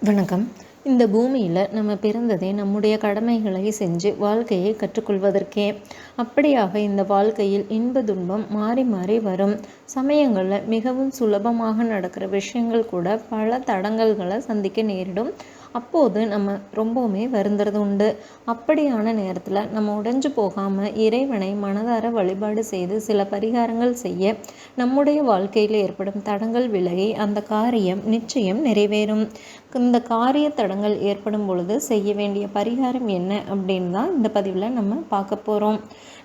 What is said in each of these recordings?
வணக்கம். இந்த பூமியில் நம்ம பிறந்ததே நம்முடைய கடமைகளை செஞ்சு வாழ்க்கையை கற்றுக்கொள்வதற்கே. அப்படியாக இந்த வாழ்க்கையில் இன்ப துன்பம் மாறி மாறி வரும். சமயங்களில் மிகவும் சுலபமாக நடக்கிற விஷயங்கள் கூட பல தடங்கல்களை சந்திக்க நேரிடும். அப்போது நம்ம ரொம்பவுமே வருந்துறது உண்டு. அப்படியான நேரத்தில் நம்ம உடைஞ்சு போகாமல் இறைவனை மனதார வழிபாடு செய்து சில பரிகாரங்கள் செய்ய நம்முடைய வாழ்க்கையில் ஏற்படும் தடங்கள் விலகி அந்த காரியம் நிச்சயம் நிறைவேறும். இந்த காரிய தடங்கள் ஏற்படும் பொழுது செய்ய வேண்டிய பரிகாரம் என்ன அப்படின்னு தான் இந்த பதிவில் நம்ம பார்க்க போகிறோம்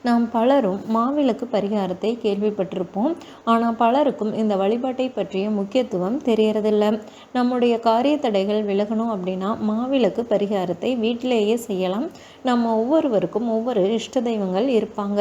நாம் பலரும் மாவிளக்கு பரிகாரத்தை கேள்விப்பட்டிருப்போம். ஆனால் பலருக்கும் இந்த வழிபாட்டை பற்றிய முக்கியத்துவம் தெரியறதில்லை. நம்முடைய காரிய தடைகள் விலகணும் அப்படின்னு மாவிளக்கு பரிகாரத்தை வீட்டிலேயே செய்யலாம். நம்ம ஒவ்வொருவருக்கும் ஒவ்வொரு இஷ்ட தெய்வங்கள் இருப்பாங்க.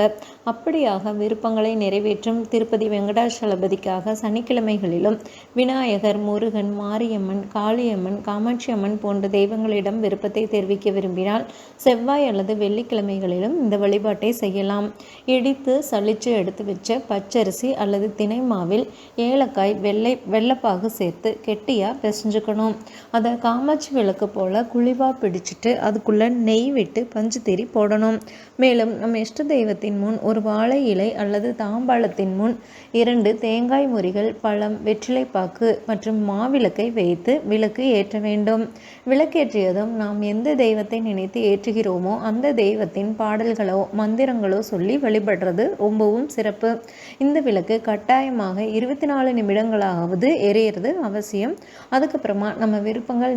அப்படியாக விருப்பங்களை நிறைவேற்றும் திருப்பதி வெங்கடாசலபதிக்காக சனிக்கிழமைகளிலும் விநாயகர் முருகன் மாரியம்மன் காளியம்மன் காமாட்சி அம்மன் போன்ற தெய்வங்களிடம் விருப்பத்தை தெரிவிக்க விரும்பினால் செவ்வாய் அல்லது வெள்ளிக்கிழமைகளிலும் இந்த வழிபாட்டை செய்யலாம். இடித்து சளிச்சு எடுத்து வச்ச பச்சரிசி அல்லது தினை மாவில் ஏலக்காய் வெள்ளை வெள்ளப்பாகு சேர்த்து கெட்டியாக பிசைஞ்சுக்கணும். அதை காமாட்சி விளக்கு போல் குழிவாக பிடிச்சிட்டு அதுக்குள்ளே நெய் விட்டு பஞ்சு திரி போடணும். மேலும் நம்ம இஷ்ட தெய்வத்தின் முன் ஒரு வாழை இலை அல்லது தாம்பாளத்தின் முன் இரண்டு தேங்காய் முறிகள் பழம் வெற்றிலைப்பாக்கு மற்றும் மாவிளக்கை வைத்து விளக்கு ஏற்ற வேண்டும். விளக்கேற்றியதும் நாம் எந்த தெய்வத்தை நினைத்து ஏற்றுகிறோமோ அந்த தெய்வத்தின் பாடல்களோ மந்திரங்களோ சொல்லி வழிபடுறது ரொம்பவும் சிறப்பு. இந்த விளக்கு கட்டாயமாக இருபத்தி நாலு நிமிடங்களாவது எரியறது அவசியம். அதுக்கப்புறமா நம்ம விருப்பங்கள்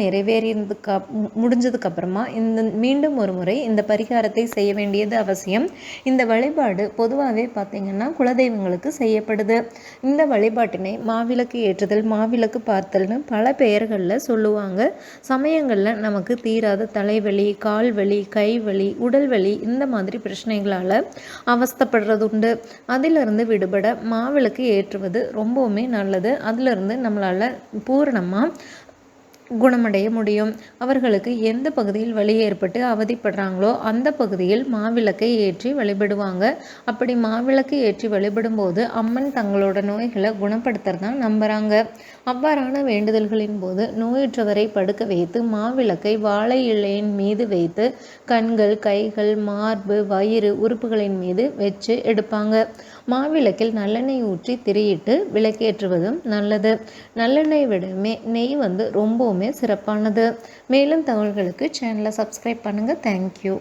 முடிந்ததுக்கு முடிஞ்சதுக்கப்புறமா இந்த மீண்டும் ஒரு முறை இந்த பரிகாரத்தை செய்ய வேண்டியது அவசியம். இந்த வழிபாடு பொதுவாகவே பார்த்திங்கன்னா குலதெய்வங்களுக்கு செய்யப்படுது. இந்த வழிபாட்டினை மாவிளக்கு ஏற்றுதல் மாவிளக்கு பார்த்தல்னு பல பெயர்களில் சொல்லுவாங்க. சமயங்களில் நமக்கு தீராத தலைவலி கால்வலி கைவலி உடல்வலி இந்த மாதிரி பிரச்சனைகளால் அவஸ்தப்படுறது உண்டு அதிலிருந்து விடுபட மாவிளக்கு ஏற்றுவது ரொம்பவுமே நல்லது. அதிலிருந்து நம்மளால் பூரணமாக குணமடைய முடியும். அவர்களுக்கு எந்த பகுதியில் வலி ஏற்பட்டு அவதிப்படுறாங்களோ அந்த பகுதியில் மாவிளக்கை ஏற்றி வழிபடுவாங்க. அப்படி மாவிளக்கு ஏற்றி வழிபடும் போது அம்மன் தங்களோட நோய்களை குணப்படுத்துறதா நம்புகிறாங்க அவ்வாறான வேண்டுதல்களின் போது நோயுற்றவரை படுக்க வைத்து மாவிளக்கை வாழை இலையின் மீது வைத்து கண்கள் கைகள் மார்பு வயிறு உறுப்புகளின் மீது வச்சு எடுப்பாங்க. மாவிளக்கில் நல்லெண்ணெய் ஊற்றி திரியிட்டு விளக்கேற்றுவதும் நல்லது. நல்லெண்ணெய் விடமே நெய் வந்து ரொம்பவுமே சிறப்பானது. மேலும் தகவல்களுக்கு சேனலை சப்ஸ்கிரைப் பண்ணுங்கள் தேங்க்யூ